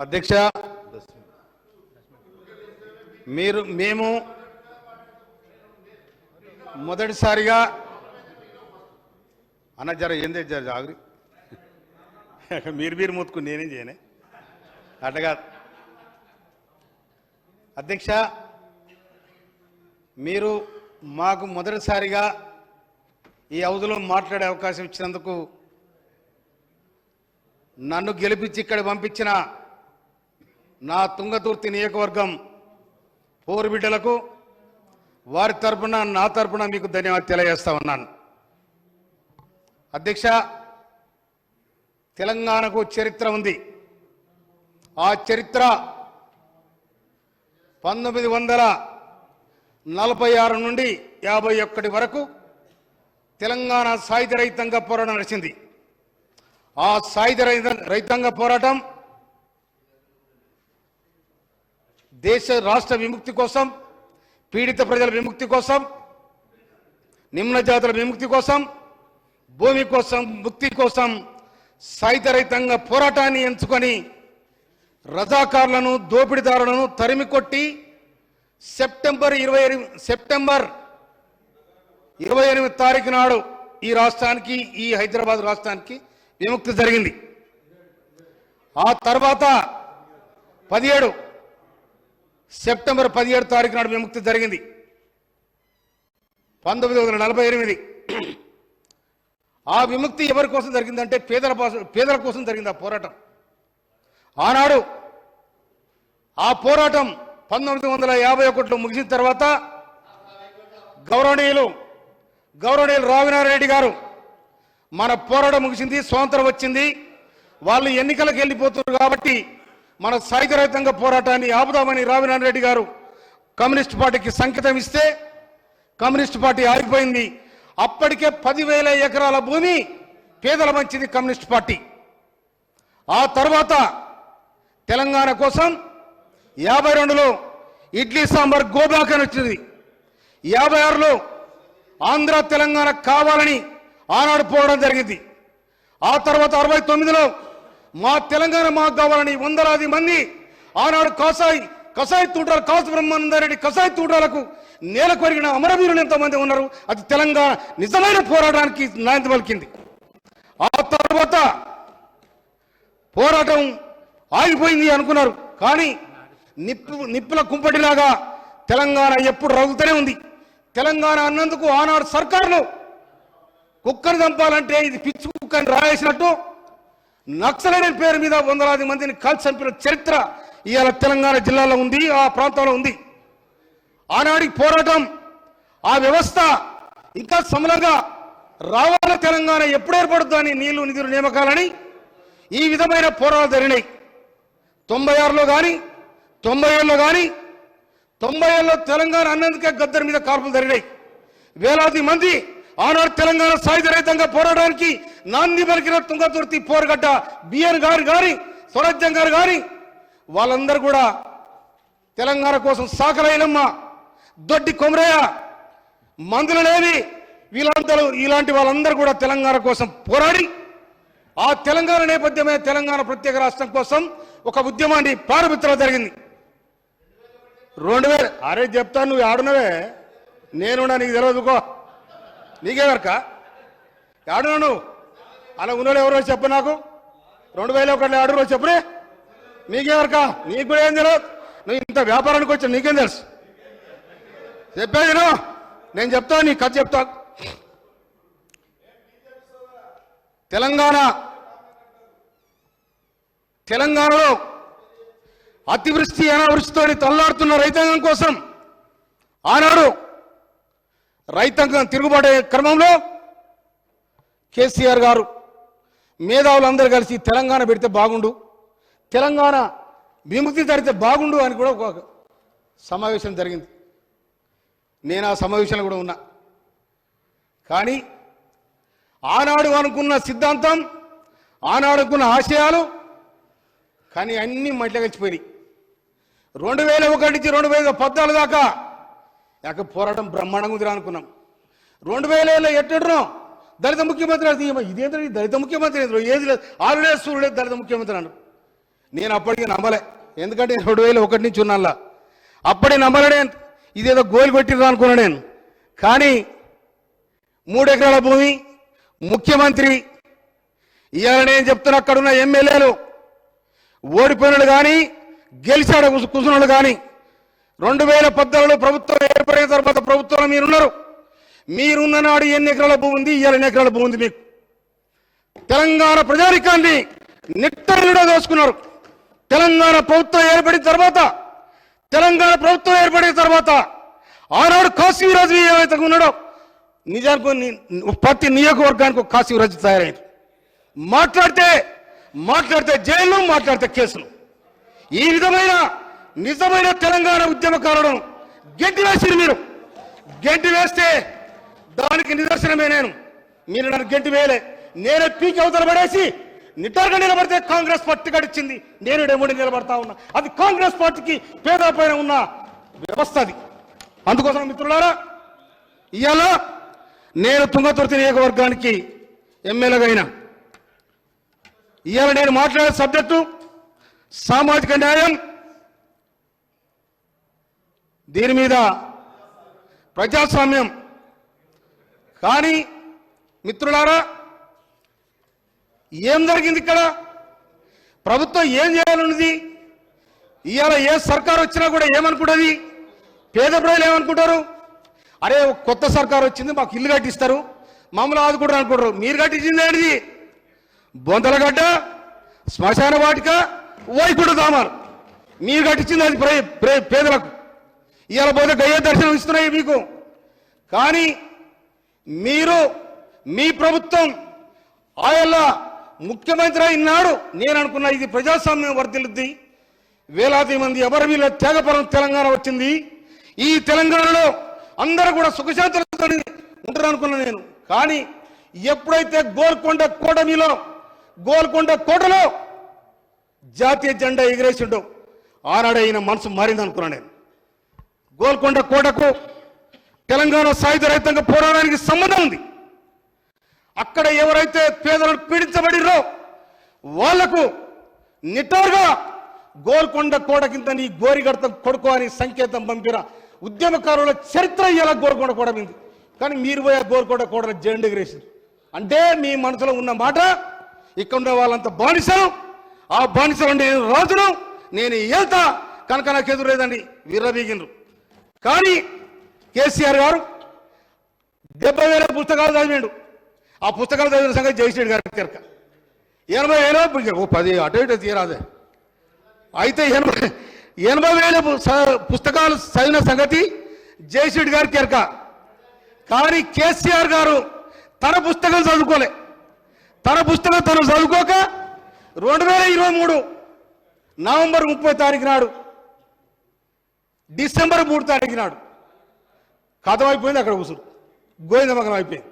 అధ్యక్ష మీరు మేము మొదటిసారిగా అన్న జర ఏందే జర జాగ్రి మీరు మీరు మూతుకుని నేనేం చేయనే. అట్టగా అధ్యక్ష మీరు మాకు మొదటిసారిగా ఈ అవధిలో మాట్లాడే అవకాశం ఇచ్చినందుకు నన్ను గెలిపించి ఇక్కడ పంపించిన నా తుంగతుర్తి నియోజకవర్గం పోరు బిడ్డలకు వారి తరపున నా తరపున మీకు ధన్యవాదాలు తెలియజేస్తా ఉన్నాను. అధ్యక్ష తెలంగాణకు చరిత్ర ఉంది. ఆ చరిత్ర పంతొమ్మిది వందల నలభై ఆరు నుండి యాభై ఒక్కటి వరకు తెలంగాణ సాయుధ రైతంగా పోరాటం నడిచింది. ఆ సాయుధ రైత- రైతాంగ పోరాటం దేశ రాష్ట్ర విముక్తి కోసం పీడిత ప్రజల విముక్తి కోసం నిమ్న జాతుల విముక్తి కోసం భూమి కోసం ముక్తి కోసం సాయుధ పోరాటాన్ని ఎంచుకొని రజాకారులను దోపిడీదారులను తరిమి కొట్టి సెప్టెంబర్ ఇరవై సెప్టెంబర్ ఇరవై ఎనిమిది తారీఖు నాడు ఈ రాష్ట్రానికి ఈ హైదరాబాద్ రాష్ట్రానికి విముక్తి జరిగింది. ఆ తర్వాత పదిహేడు సెప్టెంబర్ పదిహేడు తారీఖు నాడు విముక్తి జరిగింది. పంతొమ్మిది వందల నలభై ఎనిమిది. ఆ విముక్తి ఎవరి కోసం జరిగిందంటే పేదల పేదల కోసం జరిగింది ఆ పోరాటం. ఆనాడు ఆ పోరాటం పంతొమ్మిది వందల యాభై ఒకటిలో ముగిసిన తర్వాత గౌరవనీయులు గౌరవనీయులు రావినారాయణ గారు మన పోరాటం ముగిసింది స్వాతంత్రం వచ్చింది వాళ్ళు ఎన్నికలకు వెళ్ళిపోతున్నారు కాబట్టి మన సాయుధరహితంగా పోరాటాన్ని ఆపుదామని రావినారెడ్డి గారు కమ్యూనిస్ట్ పార్టీకి సంకేతం ఇస్తే కమ్యూనిస్ట్ పార్టీ ఆగిపోయింది. అప్పటికే పదివేల ఎకరాల భూమి పేదల మంచిది కమ్యూనిస్ట్ పార్టీ. ఆ తర్వాత తెలంగాణ కోసం యాభై రెండులో ఇడ్లీ సాంబార్ గోబాక్ అని వచ్చింది. యాభై ఆరులో ఆంధ్ర తెలంగాణ కావాలని ఆనాడు పోవడం జరిగింది. ఆ తర్వాత అరవై తొమ్మిదిలో మా తెలంగాణ మాకు కావాలని వందలాది మంది ఆనాడు కాసాయి కసాయి తూటాలు కాసు బ్రహ్మానందారెడ్డి కసాయి తూటాలకు నేల కొరిగిన అమరవీరులు ఎంతమంది ఉన్నారు? అది తెలంగాణ నిజమైన పోరాటానికి నాంది పలికింది. ఆ తర్వాత పోరాటం ఆగిపోయింది అనుకున్నారు. కానీ నిప్పు నిప్పుల కుంపటిలాగా తెలంగాణ ఎప్పుడు రగుతూనే ఉంది. తెలంగాణ అన్నందుకు ఆనాడు సర్కారులు కుక్కను చంపాలంటే ఇది పిచ్చి కుక్కని రాయేసినట్టు నక్సలైన పేరు మీద వందలాది మందిని కాల్చి చంపిన చరిత్ర ఇవాళ తెలంగాణ జిల్లాలో ఉంది ఆ ప్రాంతంలో ఉంది. ఆనాడి పోరాటం ఆ వ్యవస్థ ఇంకా సమలంగా రావాల తెలంగాణ ఎప్పుడు ఏర్పడుద్దు అని నీళ్ళు నిధులు నియామకాలని ఈ విధమైన పోరాటాలు జరిగినాయి. తొంభై ఆరులో కానీ తొంభై ఏళ్ళలో కానీ తొంభై ఏళ్ళలో తెలంగాణ అన్నందుకే గద్దర్ మీద కాల్పులు జరిగినాయి. వేలాది మంది ఆనాడు తెలంగాణ సాయుధ రహితంగా పోరాడడానికి నాంది పలికిన తుంగతుర్తి పోరగడ్డ బిఎన్ గారు గారి స్వరాజ్యం గారు గారి వాళ్ళందరూ కూడా తెలంగాణ కోసం సాకలైనమ్మ దొడ్డి కొమరయ్య మందులు లేని వీళ్ళందరూ ఇలాంటి వాళ్ళందరూ కూడా తెలంగాణ కోసం పోరాడి ఆ తెలంగాణ నేపథ్యమే తెలంగాణ ప్రత్యేక రాష్ట్రం కోసం ఒక ఉద్యమాన్ని ప్రారంభించడం జరిగింది. రెండు వేలు అరే చెప్తాను నువ్వు ఆడునవే నేను నీకు తెలియదుకో నీకే వరక ఆడునా నువ్వు? అలా ఉన్నోళ్ళు ఎవరో చెప్పు నాకు? రెండు వేల ఒకటి ఆడురో చెప్పురే నీకే వరక నీకు కూడా ఏం తెలియదు నువ్వు ఇంత వ్యాపారానికి వచ్చా నీకేం తెలుసు? చెప్పేది నేను చెప్తా నీ కథ చెప్తా. తెలంగాణ. తెలంగాణలో అతివృష్టి అనావృష్టితో తల్లాడుతున్న రైతాంగం కోసం ఆనాడు రైతాంగం తిరుగుబాటు క్రమంలో కేసీఆర్ గారు మేధావులందరూ కలిసి తెలంగాణ పెడితే బాగుండు తెలంగాణ విముక్తి తరితే బాగుండు అని కూడా ఒక సమావేశం జరిగింది. నేను ఆ సమావేశంలో కూడా ఉన్నా. కానీ ఆనాడు అనుకున్న సిద్ధాంతం ఆనాడు అనుకున్న ఆశయాలు కానీ అన్నీ మట్టిలో రెండు వేల ఒకటి నుంచి రెండు వేల పద్నాలుగు దాకా యాక పోరాటం బ్రహ్మాండంగా ఉందిరా అనుకున్నాం. రెండు వేల ఏళ్ళు ఎట్టున్నాం దళిత ముఖ్యమంత్రి అంటే ఇదేంద్ర దళిత ముఖ్యమంత్రి ఏంద్రో? ఏది లేదు. ఆరు లేదు దళిత ముఖ్యమంత్రి అన్నారు నేను అప్పటికి నమ్మలే. ఎందుకంటే రెండు వేల ఒకటి నుంచి ఉన్నాలా అప్పటి నమ్మలే నేను. ఇదేదో గోలు కొట్టిర్రు అనుకున్నా నేను. కానీ మూడు ఎకరాల భూమి ముఖ్యమంత్రి ఇవాళ నేను చెప్తున్నా అక్కడున్న ఎమ్మెల్యేలు ఓడిపోయినాడు కానీ గెలిచాడు కూర్చున్నాడు కానీ రెండు వేల పద్నాలుగులో ప్రభుత్వం ఏర్పడిన తర్వాత ప్రభుత్వంలో మీరున్నారు. మీరున్న నాడు ఎన్ని ఎకరాల భూమి ఉంది? ఇవాళ ఎన్ని ఎకరాల భూమి ఉంది మీకు? తెలంగాణ ప్రజారికాన్ని నిట్టనిలో దోసుకున్నారు. తెలంగాణ ప్రభుత్వం ఏర్పడిన తర్వాత తెలంగాణ ప్రభుత్వం ఏర్పడిన తర్వాత ఆనాడు కాశీరాజు ఏవైతే ఉన్నాడో నిజానికి ప్రతి నియోజకవర్గానికి ఒక కాశీరాజు తయారైంది. మాట్లాడితే మాట్లాడితే జైలు మాట్లాడితే కేసులు. ఈ విధమైన నిజమైన తెలంగాణ ఉద్యమకారులను గెంటి వేసిరు మీరు. గెంటి వేస్తే దానికి నిదర్శనమే నేను. మీరు నన్ను గెంటి వేయలే. నేనే పీకి అవతల పడేసి నిటారుగా నిలబడితే కాంగ్రెస్ పార్టీ గడిచింది. నేను డెమోడి నిలబడతా ఉన్నా. అది కాంగ్రెస్ పార్టీకి పేదల పైన ఉన్న వ్యవస్థ అది. అందుకోసం మిత్రులారా ఇవాళ నేను తుంగతుర్తి నియోజకవర్గానికి ఎమ్మెల్యేగా అయినా ఇవాళ నేను మాట్లాడే సబ్జెక్టు సామాజిక న్యాయం దీని మీద ప్రజాస్వామ్యం. కానీ మిత్రులారా ఏం జరిగింది ఇక్కడ? ప్రభుత్వం ఏం చేయాలన్నది ఇవాళ ఏ సర్కారు వచ్చినా కూడా ఏమనుకుంటుంది? పేద ప్రజలు ఏమనుకుంటారు? అరే కొత్త సర్కారు వచ్చింది మాకు ఇల్లు కట్టిస్తారు. మమ్మల్ని ఆదుకుంటారు అనుకుంటారు. మీరు కట్టించింది ఏంటిది? బొందలగడ్డ శ్మశాన వాటిక వైపుడు దామారు మీరు కట్టించింది అది పేదలకు. ఇవాళ పోతే దయ్య దర్శనం ఇస్తున్నాయి మీకు. కానీ మీరు మీ ప్రభుత్వం ఆయన ముఖ్యమంత్రి అయినాడు నేను అనుకున్నా ఇది ప్రజాస్వామ్యం వర్ధిల్లుద్ది. వేలాది మంది ఎవరి వీళ్ళ త్యాగపరం తెలంగాణ వచ్చింది. ఈ తెలంగాణలో అందరూ కూడా సుఖశాంతులతో ఉంటారు అనుకున్నా నేను. కానీ ఎప్పుడైతే గోల్కొండ కూటమిలో గోల్కొండ కోటలో జాతీయ జెండా ఎగిరేసిండో ఆనాడే ఈయన మనసు మారింది నేను. గోల్కొండ కోటకు తెలంగాణ సాయుధ రైతాంగ పోరాటానికి సంబంధం ఉంది. అక్కడ ఎవరైతే పేదలను పీడించబడిరో వాళ్ళకు నిటారుగా గోల్కొండ కోట కింద నీ గోరిగడతం కొడుకు అని సంకేతం పంపిన ఉద్యమకారుల చరిత్ర ఇలా గోల్కొండ కోట మీద. కానీ మీరు పోయి ఆ గోల్కొండ కోటను జెండా అంటే మీ మనసులో ఉన్న మాట ఇక్కడ ఉన్న వాళ్ళంతా బానిసలు ఆ బానిసలు నేను రాజును నేను ఏళ్తా కనుక నాకు ఎదురేదండి విర్రబీగినరు కానీ కేసీఆర్ గారు డెబ్బై వేల పుస్తకాలు చదివాడు. ఆ పుస్తకాలు చదివిన సంగతి జయశ్రీడు గారి కనుక ఎనభై వేలు ఓ పది అటు ఇటు తీరాదే. అయితే ఎనభై ఎనభై వేల స- పుస్తకాలు చదివిన సంగతి జయశ్రీడు గారి కెరక కానీ కేసీఆర్ గారు తన పుస్తకం చదువుకోలే. తన పుస్తకం తను చదువుకోక రెండు వేల ఇరవై మూడు నవంబర్ ముప్పై తారీఖు నాడు డిసెంబర్ మూడు తారీఖు నాడు. కథం అయిపోయింది అక్కడ కూసురు గోవిందమగనం అయిపోయింది.